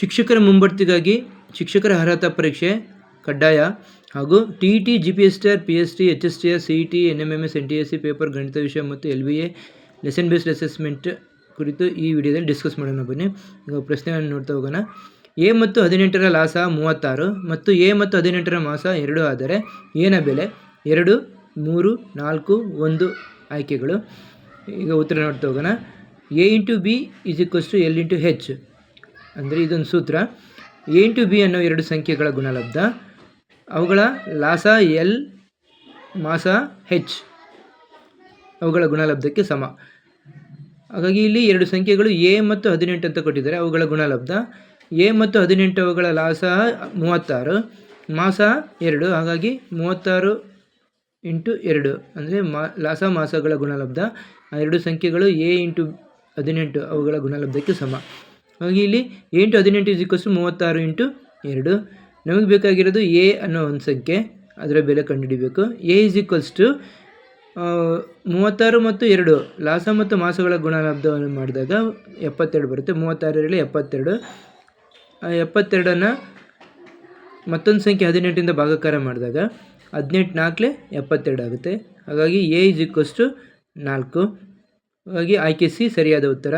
ಶಿಕ್ಷಕರ ಮುಂಬಡ್ತಿಗಾಗಿ ಶಿಕ್ಷಕರ ಅರ್ಹತಾ ಪರೀಕ್ಷೆ, ಕಡ್ಡಾಯ ಹಾಗೂ T T, G P S T, R P S T, H S T, R C T, N M M S, N T S C paper, ಗಣಿತ ವಿಷಯ ಮತ್ತು L V A lesson based assessment ಕುರಿತು ಈ ವಿಡಿಯೋದಲ್ಲಿ discuss ಮಾಡೋಣ ಬನ್ನಿ. ಈಗ ಪ್ರಶ್ನೆಗಳನ್ನು ನೋಡ್ತಾ ಹೋಗೋಣ. ಎ ಮತ್ತು ಹದಿನೆಂಟರ ಲಾಸ ಮೂವತ್ತಾರು ಮತ್ತು ಎ ಮತ್ತು ಹದಿನೆಂಟರ ಮಾಸ ಎರಡು ಆದರೆ ಏನ ಬೆಲೆ? ಎರಡು, ಮೂರು, ನಾಲ್ಕು, ಒಂದು ಆಯ್ಕೆಗಳು. ಈಗ ಉತ್ತರ ನೋಡ್ತಾ ಹೋಗೋಣ. A into B is equals to L into H ಅಂದರೆ ಇದೊಂದು ಸೂತ್ರ. ಎ ಇಂಟು ಬಿ ಅನ್ನೋ ಎರಡು ಸಂಖ್ಯೆಗಳ ಗುಣಲಬ್ಧ. ಅವುಗಳ ಲಾಸ ಎಲ್ ಮಾಸ ಹೆಚ್ ಅವುಗಳ ಗುಣಲಬ್ಧಕ್ಕೆ ಸಮ. ಹಾಗಾಗಿ ಇಲ್ಲಿ ಎರಡು ಸಂಖ್ಯೆಗಳು ಎ ಮತ್ತು ಹದಿನೆಂಟು ಅಂತ ಕೊಟ್ಟಿದ್ದಾರೆ, ಅವುಗಳ ಗುಣಲಬ್ಧ. ಎ ಮತ್ತು ಹದಿನೆಂಟು ಅವುಗಳ ಲಾಸ ಮೂವತ್ತಾರು, ಮಾಸ ಎರಡು, ಹಾಗಾಗಿ ಮೂವತ್ತಾರು ಇಂಟು ಎರಡು, ಅಂದರೆ ಮಾ, ಲಾಸ ಮಾಸಗಳ ಗುಣಲಬ್ಧ. ಆ ಎರಡು ಸಂಖ್ಯೆಗಳು ಎ ಇಂಟು ಹದಿನೆಂಟು ಅವುಗಳ ಗುಣಲಬ್ಧಕ್ಕೆ ಸಮ. ಹಾಗಾಗಿ ಇಲ್ಲಿ ಎಂಟು ಹದಿನೆಂಟು ಇಸ್ ಈಕ್ವಸ್ ಮೂವತ್ತಾರು ಇಂಟು ಎರಡು. ನಮಗೆ ಬೇಕಾಗಿರೋದು ಎ ಅನ್ನೋ ಒಂದು ಸಂಖ್ಯೆ ಅದರ ಬೆಲೆ ಕಂಡುಹಿಡಿಬೇಕು. ಎ ಇಸ್ ಈಕ್ವಲ್ಸ್ ಟು ಮೂವತ್ತಾರು ಮತ್ತು ಎರಡು. ಲಾಸ ಮತ್ತು ಮಾಸಗಳ ಗುಣಲಬ್ಧವನ್ನು ಮಾಡಿದಾಗ ಎಪ್ಪತ್ತೆರಡು ಬರುತ್ತೆ. ಮೂವತ್ತಾರರಲ್ಲಿ ಎಪ್ಪತ್ತೆರಡು. ಎಪ್ಪತ್ತೆರಡನ್ನು ಮತ್ತೊಂದು ಸಂಖ್ಯೆ ಹದಿನೆಂಟಿಂದ ಭಾಗಾಕಾರ ಮಾಡಿದಾಗ ಹದಿನೆಂಟು ನಾಲ್ಕಲೆ ಎಪ್ಪತ್ತೆರಡು ಆಗುತ್ತೆ. ಹಾಗಾಗಿ ಎ ಇಸ್ ಈಕ್ವಲ್ಸ್ ಟು ನಾಲ್ಕು. ಹಾಗಾಗಿ ಆಯ್ಕೆ ಸಿ ಸರಿಯಾದ ಉತ್ತರ.